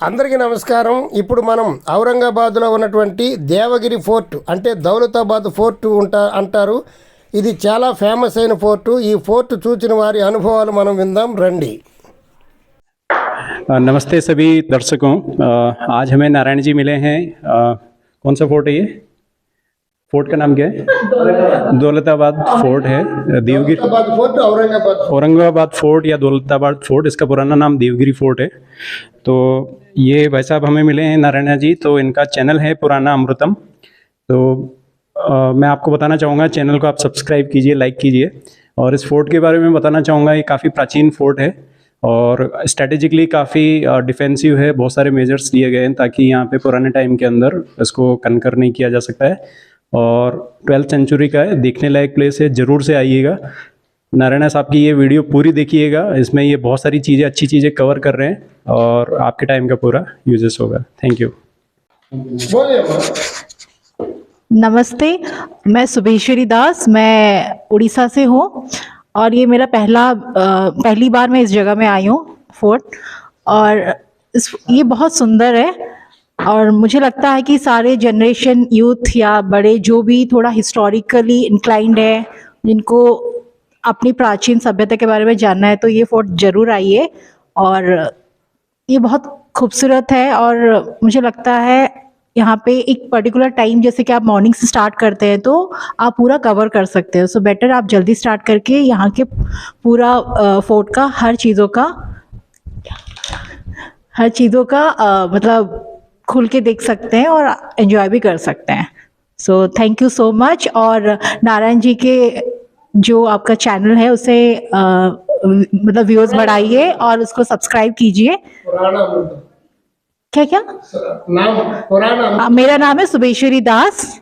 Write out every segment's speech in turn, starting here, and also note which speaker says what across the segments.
Speaker 1: అందరికీ నమస్కారం ఇప్పుడు మనం ఔరంగాబాద్లో ఉన్నటువంటి దేవగిరి ఫోర్ట్ అంటే దౌలతాబాద్ ఫోర్ట్ ఉంటా అంటారు ఇది చాలా ఫేమస్ అయిన ఫోర్టు ఈ ఫోర్ట్ చూసిన వారి అనుభవాలు మనం విందాం రండి
Speaker 2: अ, नमस्ते सभी दर्शकों अ, आज हमें नारायण जी मिले हैं अ, कौन सा फोर्ट है ये फोर्ट का नाम क्या है? दौलताबाद। फोर्ट है। देवगिरी
Speaker 1: फोर्ट औरंगाबाद
Speaker 2: औरंगाबाद फोर्ट या दौलताबाद फोर्ट इसका पुराना नाम देवगिरी फोर्ट है। तो ये भाई साहब हमें मिले हैं नारायणा जी तो इनका चैनल है पुराना अमृतम। तो आ, मैं आपको बताना चाहूँगा चैनल को आप सब्सक्राइब कीजिए लाइक कीजिए। और इस फोर्ट के बारे में बताना चाहूँगा ये काफ़ी प्राचीन फोर्ट है और स्ट्रेटेजिकली काफ़ी डिफेंसिव है। बहुत सारे मेजर्स लिए गए हैं ताकि यहाँ पे पुराने टाइम के अंदर इसको कनकर नहीं किया जा सकता है। और ट्वेल्थ सेंचुरी का है देखने लायक प्लेस है ज़रूर से आइएगा। नारायणा साहब की ये वीडियो पूरी देखिएगा इसमें ये बहुत सारी चीज़ें अच्छी चीज़ें कवर कर रहे हैं और आपके टाइम का पूरा यूजेस होगा। थैंक यू
Speaker 3: नमस्ते मैं सुभेश्वरी दास मैं उड़ीसा से हूँ और ये मेरा पहला पहली बार मैं इस जगह में आई हूँ फोर्ट। और इस ये बहुत सुंदर है और मुझे लगता है कि सारे जनरेशन यूथ या बड़े जो भी थोड़ा हिस्टोरिकली इंक्लाइंड है जिनको अपनी प्राचीन सभ्यता के बारे में जानना है तो ये फोर्ट ज़रूर आइए। और ये बहुत खूबसूरत है और मुझे लगता है यहाँ पे एक पर्टिकुलर टाइम जैसे कि आप मॉर्निंग से स्टार्ट करते हैं तो आप पूरा कवर कर सकते हो। सो बेटर आप जल्दी स्टार्ट करके यहाँ के पूरा फोर्ट का हर चीज़ों का हर चीज़ों का अ, मतलब खुल के देख सकते हैं और एंजॉय भी कर सकते हैं। So thank you so much और नारायण जी के जो आपका चैनल है उसे मतलब व्यूअर्स बढ़ाइए और उसको सब्सक्राइब कीजिए। क्या क्या
Speaker 1: नाम पुराना
Speaker 3: आ, मेरा नाम है सुबेश्वरी दास।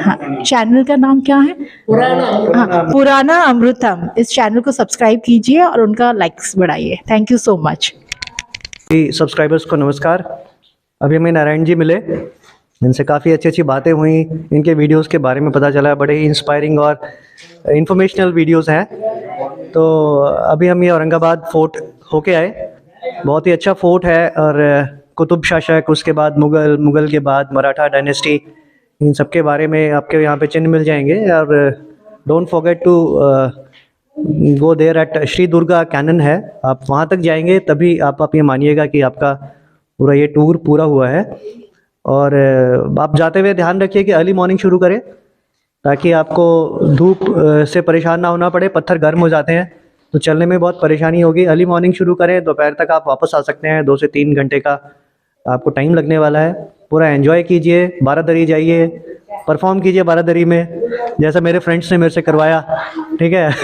Speaker 3: हाँ, चैनल का नाम क्या है?
Speaker 1: पुराना
Speaker 3: हाँ, पुराना अमृतम। इस चैनल को सब्सक्राइब कीजिए और उनका लाइक्स बढ़ाइए। Thank you so
Speaker 4: much subscribers को नमस्कार। अभी हमें नारायण जी मिले। इनसे काफ़ी अच्छी अच्छी बातें हुई। इनके वीडियोस के बारे में पता चला। बड़े ही इंस्पायरिंग और इन्फॉर्मेशनल वीडियोस हैं। तो अभी हम ये औरंगाबाद फोर्ट होके आए। बहुत ही अच्छा फोर्ट है और कुतुब शासक, उसके बाद मुग़ल मुग़ल के बाद मराठा डायनेस्टी इन सब के बारे में आपके यहाँ पे चिन्ह मिल जाएँगे। और don't forget to go there at Shri Durga cannon है। आप वहाँ तक जाएँगे, तभी आप आप ये मानिएगा कि आपका पूरा ये टूर पूरा हुआ है। और आप जाते हुए ध्यान रखिए कि अर्ली मॉर्निंग शुरू करें, ताकि आपको धूप से परेशान ना होना पड़े, पत्थर गर्म हो जाते हैं। तो चलने में बहुत परेशानी होगी। अर्ली मॉर्निंग शुरू करें, दोपहर तक आप वापस आ सकते हैं, दो से तीन घंटे का आपको टाइम लगने वाला है। पूरा एंजॉय कीजिए, बारादरी जाइए परफॉर्म कीजिए बारादरी में, जैसा मेरे फ्रेंड्स ने मेरे से करवाया, ठीक है?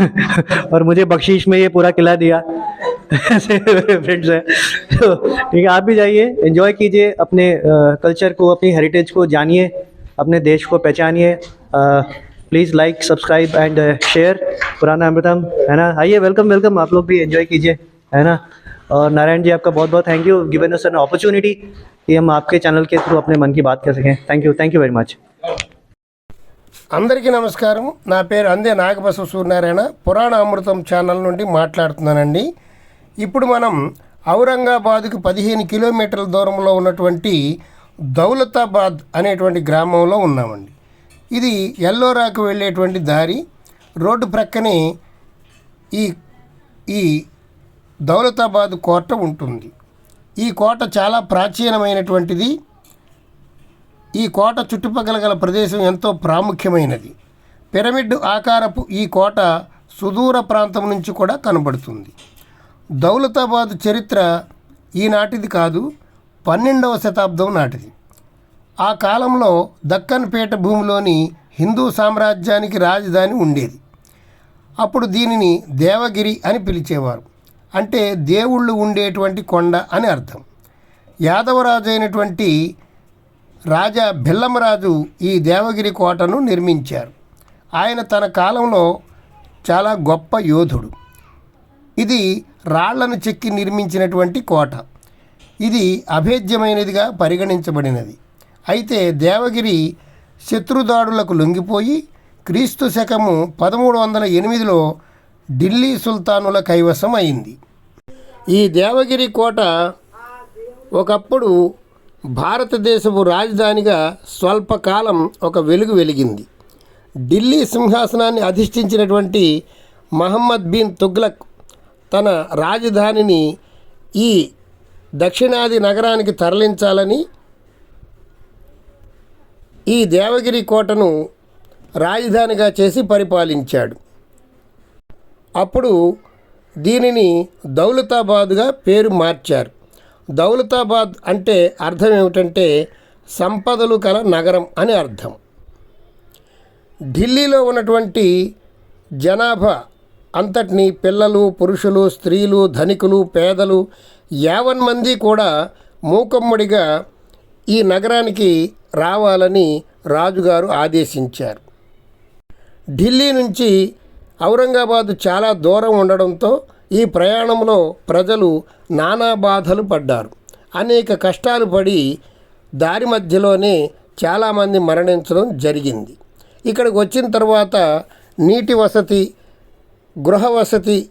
Speaker 4: और मुझे बख्शीश में ये पूरा किला दिया। ऐसे मेरे फ्रेंड्स हैं तो ठीक है आप भी जाइए एंजॉय कीजिए अपने कल्चर को अपनी हेरिटेज को जानिए अपने देश को पहचानिए please like subscribe and share पुराना अमृतम है ना आइए वेलकम वेलकम आप लोग भी एंजॉय कीजिए है ना और नारायण जी आपका बहुत बहुत thank you given us an opportunity कि हम आपके चैनल के थ्रू अपने मन की बात कर सकें thank you thank you very much
Speaker 1: అందరికీ నమస్కారం నా పేరు అందే నాగబసవ సూర్యనారాయణ పురాణ అమృతం ఛానల్ నుండి మాట్లాడుతున్నానండి ఇప్పుడు మనం ఔరంగాబాద్కు పదిహేను కిలోమీటర్ల దూరంలో ఉన్నటువంటి దౌలతాబాద్ అనేటువంటి గ్రామంలో ఉన్నామండి. ఇది ఎల్లోరాకు వెళ్ళేటువంటి దారి. రోడ్డు ప్రక్కనే ఈ ఈ దౌలతాబాద్ కోట ఉంటుంది. ఈ కోట చాలా ప్రాచీనమైనటువంటిది. ఈ కోట చుట్టుపక్కల గల ప్రదేశం ఎంతో ప్రాముఖ్యమైనది. పిరమిడ్ ఆకారపు ఈ కోట సుదూర ప్రాంతం నుంచి కూడా కనబడుతుంది. దౌలతాబాద్ చరిత్ర ఈనాటిది కాదు పన్నెండవ శతాబ్దం నాటిది. ఆ కాలంలో దక్కన్ పీఠ భూమిలోని హిందూ సామ్రాజ్యానికి రాజధాని ఉండేది. అప్పుడు దీనిని దేవగిరి అని పిలిచేవారు. అంటే దేవుళ్ళు ఉండేటువంటి కొండ అని అర్థం. యాదవరాజు అయినటువంటి రాజా బిల్లమరాజు ఈ దేవగిరి కోటను నిర్మించారు. ఆయన తన కాలంలో చాలా గొప్ప యోధుడు. ఇది రాళ్ళను చెక్కి నిర్మించినటువంటి కోట. ఇది అభేద్యమైనదిగా పరిగణించబడినది. అయితే దేవగిరి శత్రుదాడులకు లొంగిపోయి క్రీస్తు శకము పదమూడు వందల ఎనిమిదిలో ఢిల్లీ సుల్తానుల కైవసం అయింది. ఈ దేవగిరి కోట ఒకప్పుడు భారతదేశపు రాజధానిగా స్వల్పకాలం ఒక వెలుగు వెలిగింది. ఢిల్లీ సింహాసనాన్ని అధిష్ఠించినటువంటి మహమ్మద్ బిన్ తుగ్లక్ తన రాజధానిని ఈ దక్షిణాది నగరానికి తరలించాలని ఈ దేవగిరి కోటను రాజధానిగా చేసి పరిపాలించాడు. అప్పుడు దీనిని దౌలతాబాద్గా పేరు మార్చారు. దౌలతాబాద్ అంటే అర్థం ఏమిటంటే సంపదలు కల నగరం అని అర్థం. ఢిల్లీలో ఉన్నటువంటి జనాభా అంతటిని పిల్లలు పురుషులు స్త్రీలు ధనికులు పేదలు యావన్ మంది కూడా మూకమ్మడిగా ఈ నగరానికి రావాలని రాజుగారు ఆదేశించారు. ఢిల్లీ నుంచి ఔరంగాబాద్ చాలా దూరం ఉండడంతో ఈ ప్రయాణంలో ప్రజలు నానా బాధలు పడ్డారు. అనేక కష్టాలు పడి దారి మధ్యలోనే చాలామంది మరణించడం జరిగింది. ఇక్కడికి వచ్చిన తర్వాత నీటి వసతి గృహ వసతి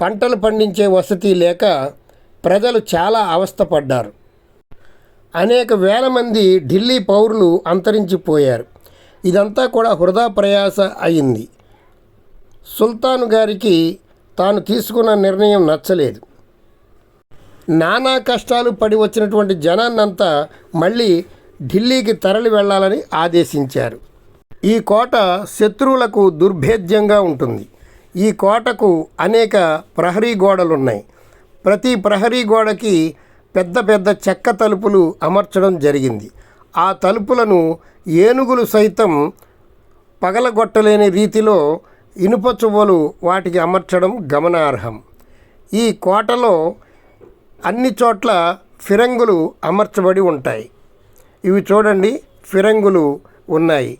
Speaker 1: పంటలు పండించే వసతి లేక ప్రజలు చాలా అవస్థపడ్డారు. అనేక వేల మంది ఢిల్లీ పౌరులు అంతరించిపోయారు. ఇదంతా కూడా హృదా ప్రయాస అయింది. సుల్తాను గారికి తాను తీసుకున్న నిర్ణయం నచ్చలేదు. నానా కష్టాలు పడి వచ్చినటువంటి జనాన్నంతా మళ్ళీ ఢిల్లీకి తరలి వెళ్ళాలని ఆదేశించారు. ఈ కోట శత్రువులకు దుర్భేద్యంగా ఉంటుంది. ఈ కోటకు అనేక ప్రహరీ గోడలున్నాయి. ప్రతి ప్రహరీ గోడకి పెద్ద పెద్ద చెక్క తలుపులు అమర్చడం జరిగింది. ఆ తలుపులను ఏనుగులు సైతం పగలగొట్టలేని రీతిలో ఇనుప చువ్వలు వాటికి అమర్చడం గమనార్హం. ఈ కోటలో అన్ని చోట్ల ఫిరంగులు అమర్చబడి ఉంటాయి. ఇవి చూడండి ఫిరంగులు ఉన్నాయి.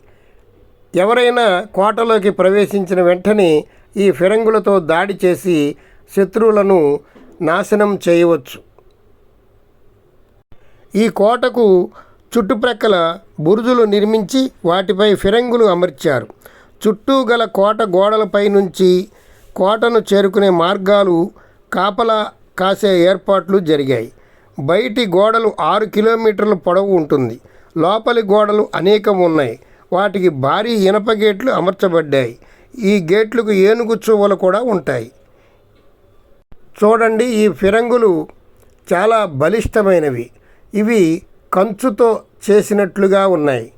Speaker 1: ఎవరైనా కోటలోకి ప్రవేశించిన వెంటనే ఈ ఫిరంగులతో దాడి చేసి శత్రువులను నాశనం చేయవచ్చు. ఈ కోటకు చుట్టుప్రక్కల బురుజులు నిర్మించి వాటిపై ఫిరంగులు అమర్చారు. చుట్టూ గల కోట గోడలపై నుంచి కోటను చేరుకునే మార్గాలు కాపలా కాసే ఏర్పాట్లు జరిగాయి. బయటి గోడలు ఆరు కిలోమీటర్ల పొడవు ఉంటుంది. లోపలి గోడలు అనేకం ఉన్నాయి. వాటికి భారీ ఇనప గేట్లు అమర్చబడ్డాయి. ఈ గేట్లకు ఏనుగు చువ్వలు కూడా ఉంటాయి. చూడండి ఈ ఫిరంగులు చాలా బలిష్టమైనవి. ఇవి కంచుతో చేసినట్లుగా ఉన్నాయి.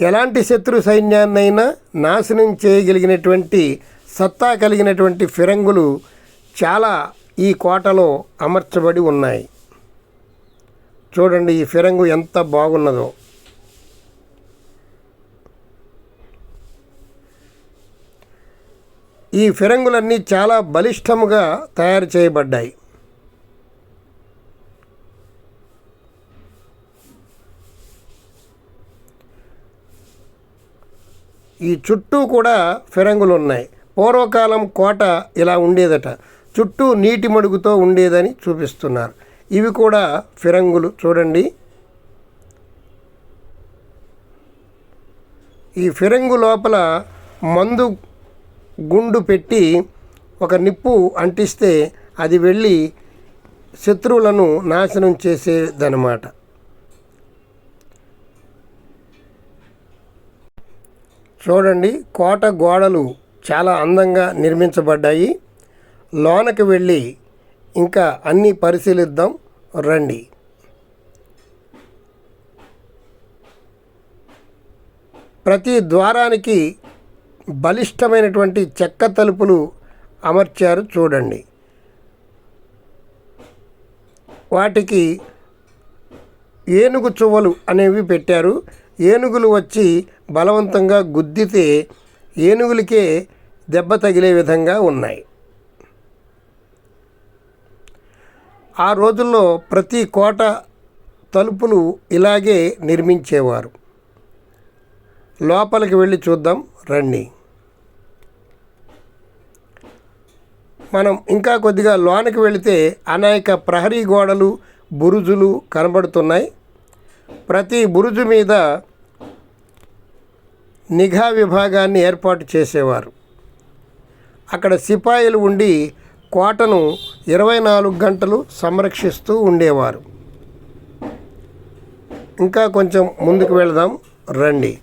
Speaker 1: ఎలాంటి శత్రు సైన్యాన్నైనా నాశనం చేయగలిగినటువంటి సత్తా కలిగినటువంటి ఫిరంగులు చాలా ఈ కోటలో అమర్చబడి ఉన్నాయి. చూడండి ఈ ఫిరంగు ఎంత బాగున్నదో. ఈ ఫిరంగులన్నీ చాలా బలిష్టముగా తయారు చేయబడ్డాయి. ఈ చుట్టూ కూడా ఫిరంగులు ఉన్నాయి పూర్వకాలం కోట ఇలా ఉండేదట. చుట్టూ నీటి మడుగుతో ఉండేదని చూపిస్తున్నారు. ఇవి కూడా ఫిరంగులు. చూడండి. ఈ ఫిరంగు లోపల మందు గుండు పెట్టి ఒక నిప్పు అంటిస్తే అది వెళ్ళి శత్రువులను నాశనం చేసేదనమాట చూడండి కోట గోడలు చాలా అందంగా నిర్మించబడ్డాయి. లోనకి వెళ్ళి ఇంకా అన్నీ పరిశీలిద్దాం. రండి. ప్రతి ద్వారానికి బలిష్టమైనటువంటి చెక్క తలుపులు అమర్చారు చూడండి. వాటికి ఏనుగు చువ్వలు అనేవి పెట్టారు. ఏనుగులు వచ్చి బలవంతంగా గుద్దితే ఏనుగులకే దెబ్బ తగిలే విధంగా ఉన్నాయి. ఆ రోజుల్లో ప్రతి కోట తలుపులు ఇలాగే నిర్మించేవారు. లోపలికి వెళ్ళి చూద్దాం రండి. మనం ఇంకా కొద్దిగా లోనికి వెళితే అనేక ప్రహరీ గోడలు బురుజులు కనబడుతున్నాయి. ప్రతి బురుజు మీద నిఘా విభాగాన్ని ఏర్పాటు చేసేవారు. అక్కడ సిపాయిలు ఉండి కోటను ఇరవై నాలుగు గంటలు సంరక్షిస్తూ ఉండేవారు. ఇంకా కొంచెం ముందుకు వెళదాం రండి.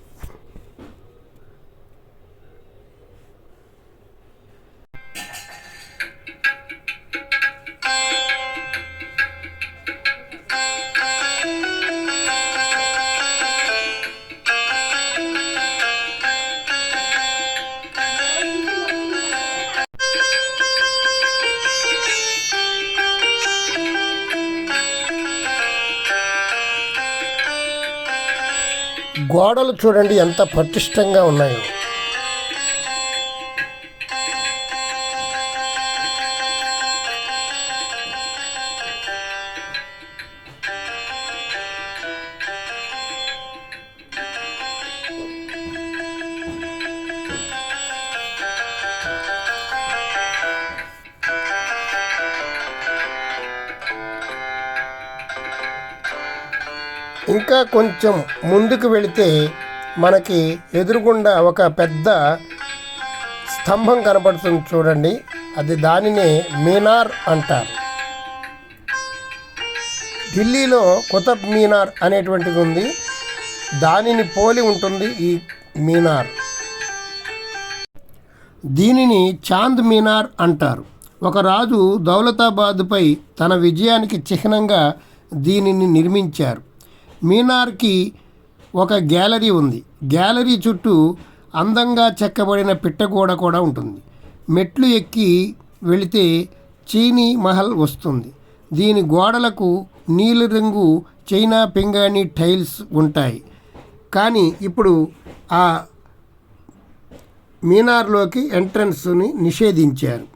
Speaker 1: గోడలు చూడండి ఎంత పటిష్టంగా ఉన్నాయో. ఇంకా కొంచెం ముందుకు వెళితే మనకి ఎదురుగుండా ఒక పెద్ద స్తంభం కనబడుతుంది చూడండి. అది దానినే మీనార్ అంటారు. ఢిల్లీలో కుతబ్ మీనార్ అనేటువంటిది ఉంది. దానిని పోలి ఉంటుంది ఈ మీనార్. దీనిని చాంద్ మీనార్ అంటారు. ఒక రాజు దౌలతాబాద్పై తన విజయానికి చిహ్నంగా దీనిని నిర్మించారు. మీనార్కి ఒక గ్యాలరీ ఉంది. గ్యాలరీ చుట్టూ అందంగా చెక్కబడిన పిట్టగోడ కూడా ఉంటుంది. మెట్లు ఎక్కి వెళితే చీనీ మహల్ వస్తుంది. దీని గోడలకు నీలిరంగు చైనా పింగాణి టైల్స్ ఉంటాయి. కానీ ఇప్పుడు ఆ మీనార్లోకి ఎంట్రన్స్ని నిషేధించారు.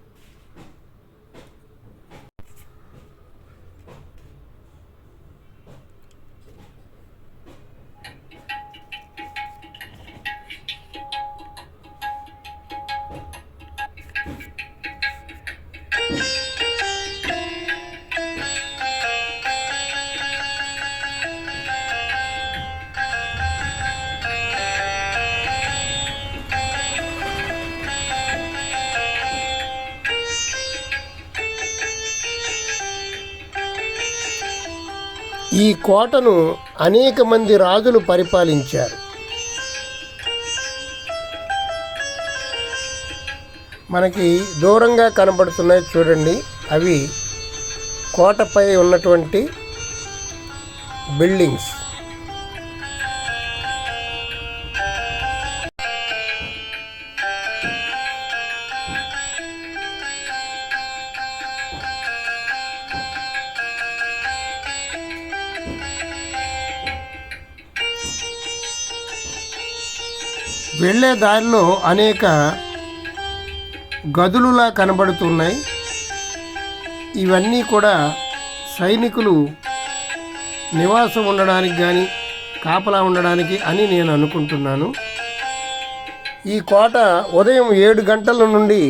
Speaker 1: ఈ కోటను అనేక మంది రాజులు పరిపాలించారు. మనకి దూరంగా కనబడుతున్నాయి చూడండి. అవి కోటపై ఉన్నటువంటి బిల్డింగ్స్. వెళ్ళే దారిలో అనేక గదులులా కనబడుతున్నాయి. ఇవన్నీ కూడా సైనికులు నివాసం ఉండడానికి కానీ కాపలా ఉండడానికి అని నేను అనుకుంటున్నాను. ఈ కోట ఉదయం ఏడు గంటల నుండి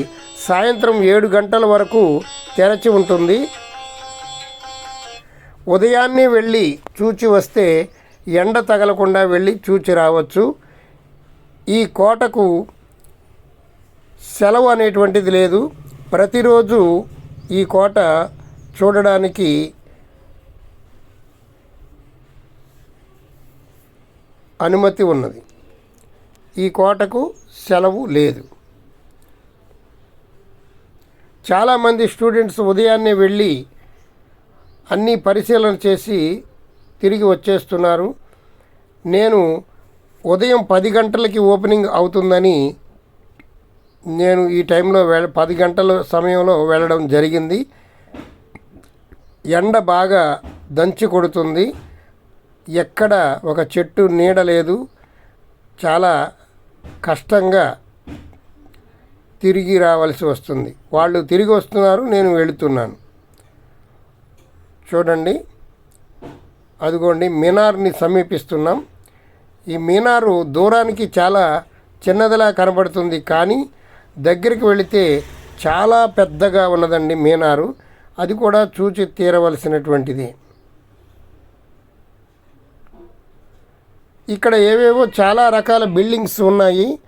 Speaker 1: సాయంత్రం ఏడు గంటల వరకు తెరచి ఉంటుంది. ఉదయాన్నే వెళ్ళి చూచి వస్తే ఎండ తగలకుండా వెళ్ళి చూచి రావచ్చు. ఈ కోటకు సెలవు అనేటువంటిది లేదు. ప్రతిరోజు ఈ కోట చూడడానికి అనుమతి ఉన్నది. ఈ కోటకు సెలవు లేదు. చాలామంది స్టూడెంట్స్ ఉదయాన్నే వెళ్ళి అన్నీ పరిశీలన చేసి తిరిగి వచ్చేస్తున్నారు. నేను ఉదయం పది గంటలకి ఓపెనింగ్ అవుతుందని నేను ఈ టైంలో వె పది గంటల సమయంలో వెళ్ళడం జరిగింది. ఎండ బాగా దంచి కొడుతుంది. ఎక్కడ ఒక చెట్టు నీడ లేదు. చాలా కష్టంగా తిరిగి రావాల్సి వస్తుంది. వాళ్ళు తిరిగి వస్తున్నారు నేను వెళుతున్నాను. చూడండి. అదిగోండి మినార్ని సమీపిస్తున్నాం. ఈ మీనారు దూరానికి చాలా చిన్నదిలా కనబడుతుంది కానీ దగ్గరికి వెళితే చాలా పెద్దగా ఉన్నదండి మీనారు. అది కూడా చూచి తీరవలసినటువంటిది. ఇక్కడ ఏవేవో చాలా రకాల బిల్డింగ్స్ ఉన్నాయి.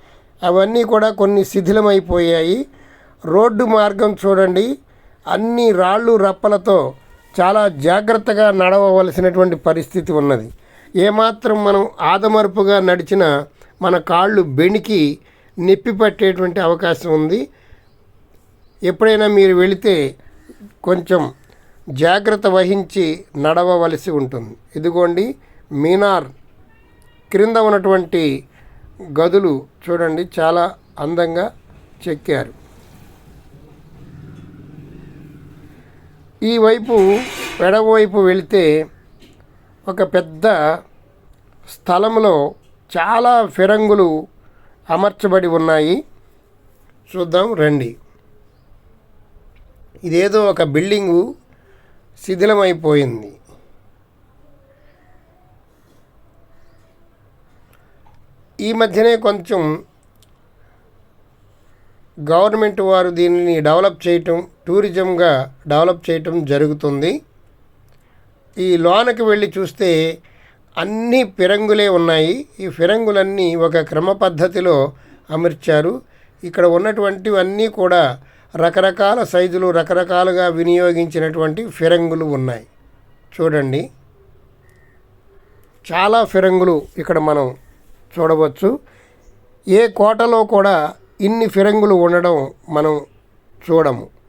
Speaker 1: అవన్నీ కూడా కొన్ని శిథిలమైపోయాయి. రోడ్డు మార్గం చూడండి. అన్ని రాళ్ళు రప్పలతో చాలా జాగ్రత్తగా నడవవలసినటువంటి పరిస్థితి ఉన్నది. ఏమాత్రం మనం ఆదమరుపుగా నడిచినా మన కాళ్ళు బెణికి నొప్పి పట్టేటువంటి అవకాశం ఉంది. ఎప్పుడైనా మీరు వెళితే కొంచెం జాగ్రత్త వహించి నడవవలసి ఉంటుంది. ఇదిగోండి మీనార్ క్రింద ఉన్నటువంటి గదులు చూడండి చాలా అందంగా చెక్కారు. ఈ వైపు ఎడమవైపు వెళితే ఒక పెద్ద స్థలంలో చాలా ఫిరంగులు అమర్చబడి ఉన్నాయి. చూద్దాం రండి. ఇదేదో ఒక బిల్డింగు శిథిలమైపోయింది. ఈ మధ్యనే కొంచెం గవర్నమెంట్ వారు దీనిని డెవలప్ చేయటం టూరిజంగా డెవలప్ చేయటం జరుగుతుంది. ఈ లోనకి వెళ్ళి చూస్తే అన్ని ఫిరంగులే ఉన్నాయి. ఈ ఫిరంగులన్నీ ఒక క్రమ పద్ధతిలో అమర్చారు. ఇక్కడ ఉన్నటువంటివన్నీ కూడా రకరకాల సైజులు రకరకాలుగా వినియోగించినటువంటి ఫిరంగులు ఉన్నాయి. చూడండి. చాలా ఫిరంగులు ఇక్కడ మనం చూడవచ్చు. ఏ కోటలో కూడా ఇన్ని ఫిరంగులు ఉండడం మనం చూడము.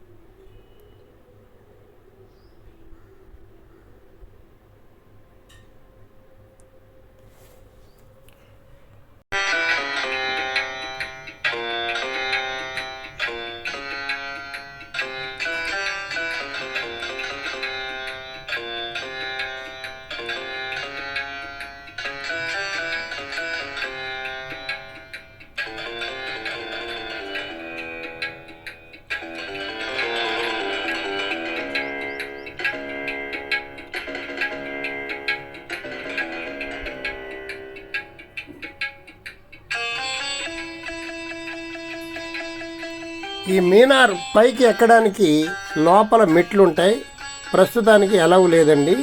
Speaker 1: ఈ మీనార్ పైకి ఎక్కడానికి లోపల మెట్లు ఉంటాయి ప్రస్తుతానికి ఎలవు లేదండి.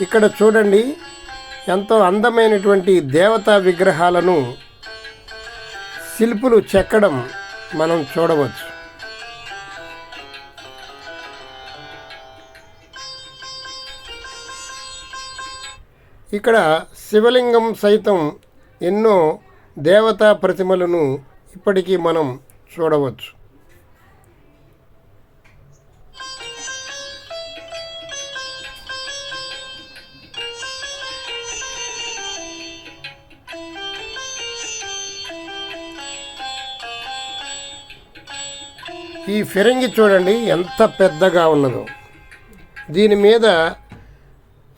Speaker 1: ఇక్కడ చూడండి ఎంతో అందమైనటువంటి దేవతా విగ్రహాలను శిల్పులు చెక్కడం మనం చూడవచ్చు. ఇక్కడ శివలింగం సైతం ఎన్నో దేవతా ప్రతిమలను ఇప్పటికీ మనం చూడవచ్చు. ఈ ఫిరంగి చూడండి ఎంత పెద్దగా ఉన్నదో. దీని మీద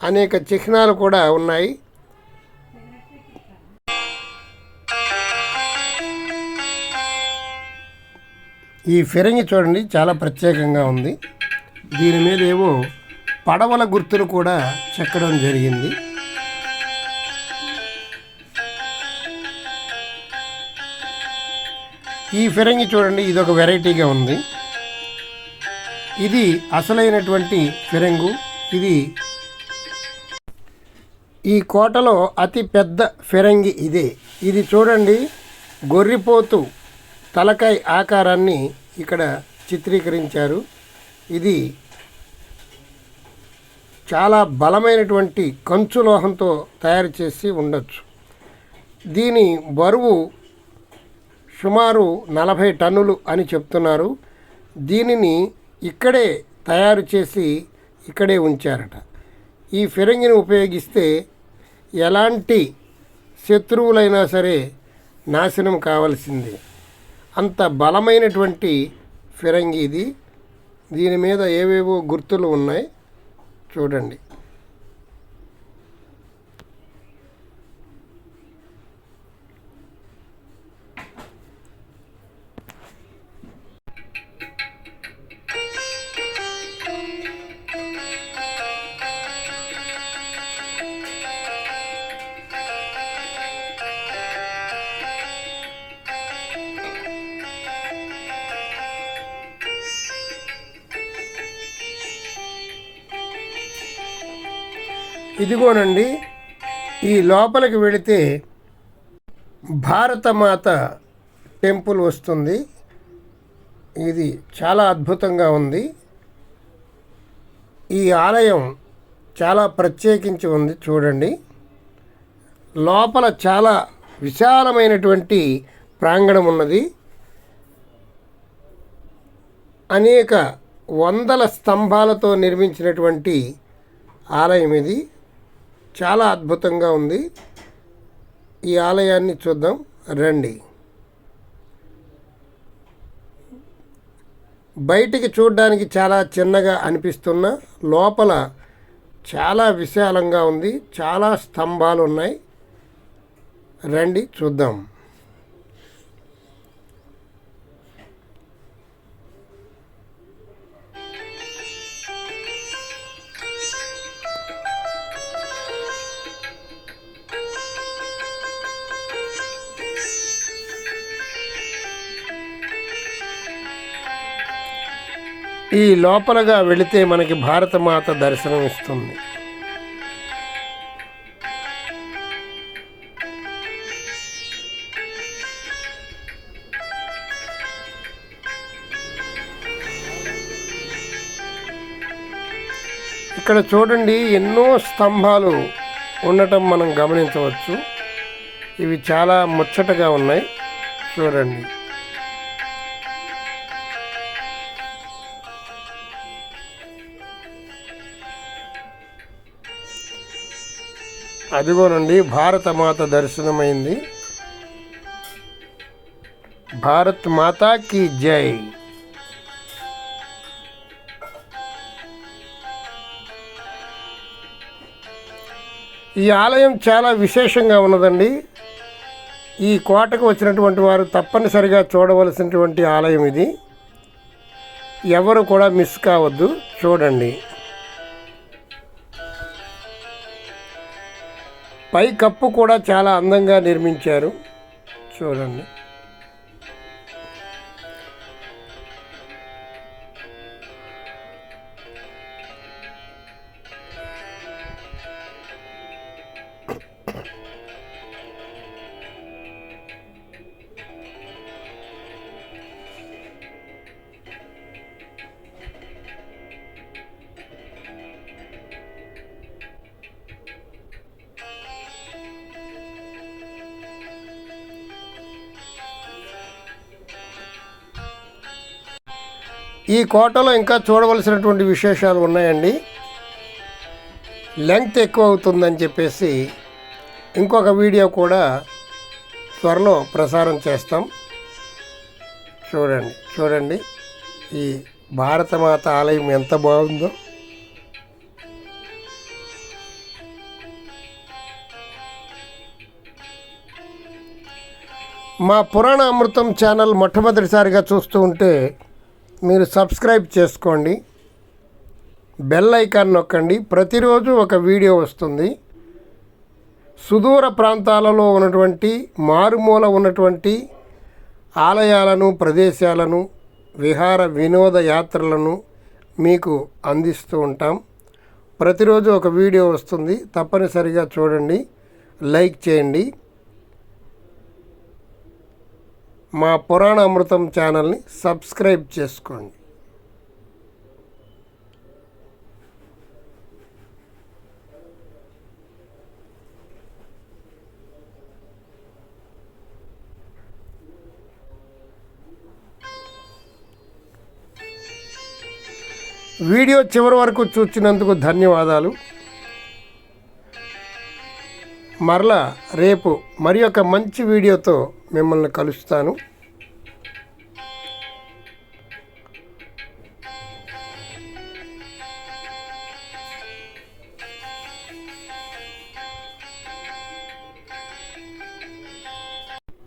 Speaker 1: అనేక చిహ్నాలు కూడా ఉన్నాయి. ఈ ఫిరంగి చూడండి చాలా ప్రత్యేకంగా ఉంది. దీని మీద ఏవో పడవల గుర్తులు కూడా చెక్కడం జరిగింది. ఈ ఫిరంగి చూడండి ఇది ఒక వెరైటీగా ఉంది. ఇది అసలైనటువంటి ఫిరంగు. ఇది ఈ కోటలో అతి పెద్ద ఫిరంగి ఇదే. ఇది చూడండి గొర్రిపోతు తలకాయ ఆకారాన్ని ఇక్కడ చిత్రీకరించారు. ఇది చాలా బలమైనటువంటి కంచు లోహంతో తయారు చేసి ఉండొచ్చు. దీని బరువు సుమారు నలభై టన్నులు అని చెప్తున్నారు. దీనిని ఇక్కడే తయారు చేసి ఇక్కడే ఉంచారట. ఈ ఫిరంగిని ఉపయోగిస్తే ఎలాంటి శత్రువులైనా సరే నాశనం కావాల్సిందే. అంత బలమైనటువంటి ఫిరంగి ఇది. దీని మీద ఏవేవో గుర్తులు ఉన్నాయి. చూడండి. ఇదిగోనండి ఈ లోపలికి వెళితే భారతమాత టెంపుల్ వస్తుంది. ఇది చాలా అద్భుతంగా ఉంది. ఈ ఆలయం చాలా ప్రత్యేకించి ఉంది చూడండి. లోపల చాలా విశాలమైనటువంటి ప్రాంగణం ఉన్నది. అనేక వందల స్తంభాలతో నిర్మించినటువంటి ఆలయం ఇది. చాలా అద్భుతంగా ఉంది. ఈ ఆలయాన్ని చూద్దాం. రండి. బయటికి చూడడానికి చాలా చిన్నగా అనిపిస్తున్న లోపల చాలా విశాలంగా ఉంది. చాలా స్తంభాలు ఉన్నాయి రండి చూద్దాం. ఈ లోపలగా వెళితే మనకి భారతమాత దర్శనం ఇస్తుంది. ఇక్కడ చూడండి ఎన్నో స్తంభాలు ఉండటం మనం గమనించవచ్చు. ఇవి చాలా ముచ్చటగా ఉన్నాయి. చూడండి. అదిగోనండి భారతమాత దర్శనమైంది. భారత్ మాతాకి జై. ఈ ఆలయం చాలా విశేషంగా ఉన్నదండి. ఈ కోటకు వచ్చినటువంటి వారు తప్పనిసరిగా చూడవలసినటువంటి ఆలయం ఇది. ఎవరు కూడా మిస్ కావద్దు చూడండి. పై కప్పు కూడా చాలా అందంగా నిర్మించారు. చూడండి. ఈ కోటలో ఇంకా చూడవలసినటువంటి విశేషాలు ఉన్నాయండి. లెంగ్త్ ఎక్కువ అవుతుందని చెప్పేసి ఇంకొక వీడియో కూడా త్వరలో ప్రసారం చేస్తాం. చూడండి చూడండి. ఈ భారతమాత ఆలయం ఎంత బాగుందో. మా పురాణ అమృతం ఛానల్ మొట్టమొదటిసారిగా చూస్తూ ఉంటే మీరు సబ్స్క్రైబ్ చేసుకోండి. బెల్ ఐకాన్ నొక్కండి. ప్రతిరోజు ఒక వీడియో వస్తుంది. సుదూర ప్రాంతాలలో ఉన్నటువంటి మారుమూల ఉన్నటువంటి ఆలయాలను ప్రదేశాలను విహార వినోద యాత్రలను మీకు అందిస్తూ ఉంటాం. ప్రతిరోజు ఒక వీడియో వస్తుంది. తప్పనిసరిగా చూడండి. లైక్ చేయండి. మా పురాణ అమృతం ఛానల్ని సబ్స్క్రైబ్ చేసుకోండి. వీడియో చివరి వరకు చూసినందుకు ధన్యవాదాలు. మరలా రేపు మరి ఒక మంచి వీడియోతో మిమ్మల్ని కలుస్తాను.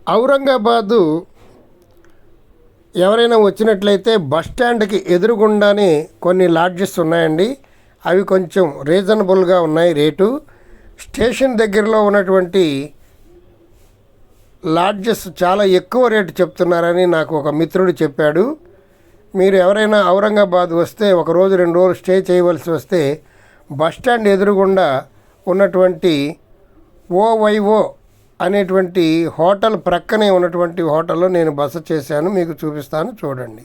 Speaker 1: ఔరంగాబాదు ఎవరైనా వచ్చినట్లయితే బస్ స్టాండ్కి ఎదురుగుండానే కొన్ని లాడ్జెస్ ఉన్నాయండి. అవి కొంచెం రీజనబుల్గా ఉన్నాయి రేటు. స్టేషన్ దగ్గరలో ఉన్నటువంటి లాడ్జెస్ చాలా ఎక్కువ రేటు చెప్తున్నారని నాకు ఒక మిత్రుడు చెప్పాడు. మీరు ఎవరైనా ఔరంగాబాద్ వస్తే ఒక రోజు రెండు రోజులు స్టే చేయవలసి వస్తే బస్ స్టాండ్ ఎదురుగుండా ఉన్నటువంటి ఓవైఓ అనేటువంటి హోటల్ ప్రక్కనే ఉన్నటువంటి హోటల్లో నేను బస చేశాను. మీకు చూపిస్తాను చూడండి.